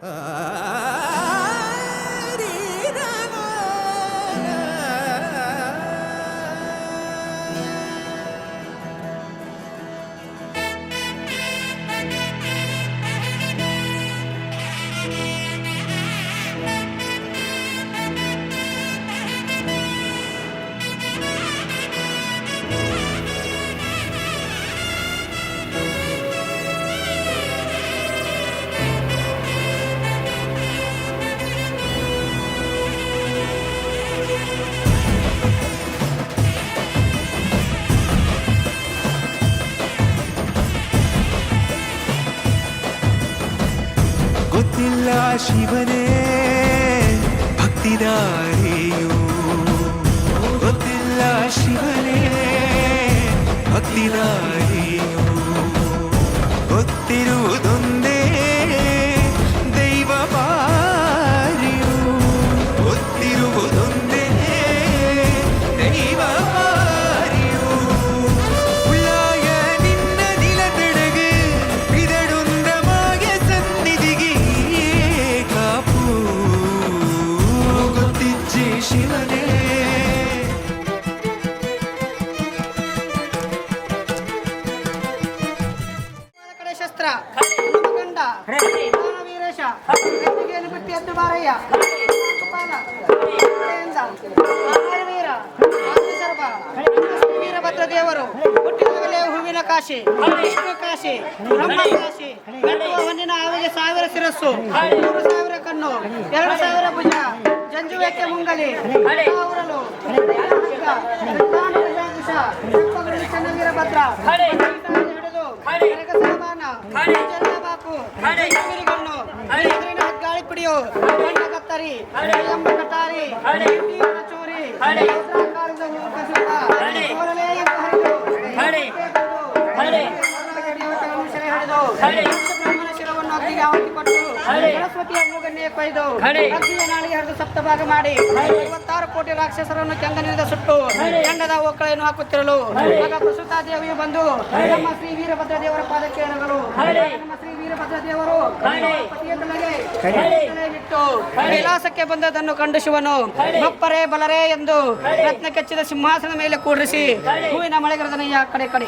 Ah. ഒത്തില്ല ശിവനെ ഭക്തിദാരിയോ ഒത്തില്ല ശിവനെ ഭക്തിദാരി ಶಸ್ತ್ರ ಗಂಡ ವೀರೇಶ ಬಿಟ್ಟು ಎದ್ದು ಬಾರಯ್ಯ ವೀರಭದ್ರ ದೇವರು ಹುಟ್ಟಿದಾಗಲೇ ಹೂವಿನ ಕಾಶಿ ವಿಷ್ಣು ಕಾಶಿ ಬ್ರಹ್ಮ ಕಾಶಿ ಗಟ್ಟುವ ಹೊನ್ನಿನ ಆವಿಗೆ ಸಾವಿರ ಶಿರಸ್ಸು ಮೂರು ಸಾವಿರ ಕಣ್ಣು ಎರಡು ಸಾವಿರ ಭುಜ ಜಂಜುವೆಕ್ಕೆ ಮುಂಗಲಿ ಉರಲು ಚೆನ್ನ ವೀರಭದ್ರ ಹಿಡಿದು ಬಾಪು ಜಂಗಿರಿಗಣ್ಣು ಎದುರಿನ ಗಾಳಿ ಪಿಡಿಯು ಕಣ್ಣ ಕತ್ತರಿ ಎಂಬ ಕಟಾರಿ ಚೂರಿ ವಜ್ರಾಕಾರದ ಹೂವು ಕಸುವ ಕೋರಲೆ ಎಂದು ಹರಿದು ದೇವತೆಗಳನ್ನು ಸೆರೆ ಹಿಡಿದು ಬ್ರಹ್ಮನ ಶಿರವನ್ನು ಅಗ್ನಿಗೆ ಆಹುತಿ ಕೊಟ್ಟು ಮೂಗನ್ನೇ ಕೊಯ್ದು ನಾಳಿಗೆ ಹರಿದು ಸಪ್ತಭಾಗ ಮಾಡಿ ಐವತ್ತಾರು ಕೋಟಿ ರಾಕ್ಷಸರನ್ನು ಕೆಂಗನಿಂದ ಸುಟ್ಟು ಕೆಂಡದ ಒಕ್ಕಳೆಯನ್ನು ಹಾಕುತ್ತಿರಲು ಆಗ ಪ್ರಸುತಾ ದೇವಿಯು ಬಂದು ನಮ್ಮ ಶ್ರೀ ವೀರಭದ್ರ ದೇವರ ಪಾದಕ್ಕೆ ನಗಲು ನಮ್ಮ ಶ್ರೀ ವೀರಭದ್ರ ದೇವರು ತಲೆಯನ್ನಿಟ್ಟು ಕೈಲಾಸಕ್ಕೆ ಬಂದದನ್ನು ಕಂಡು ಶಿವನು ಬಪ್ಪರೆ ಬಲರೆ ಎಂದು ರತ್ನ ಕೆಚ್ಚಿದ ಸಿಂಹಾಸನ ಮೇಲೆ ಕೂಡಿಸಿ ಹೂವಿನ ಮಳೆಗರದನಯ್ಯ ಕಡೆ ಕಡೆ.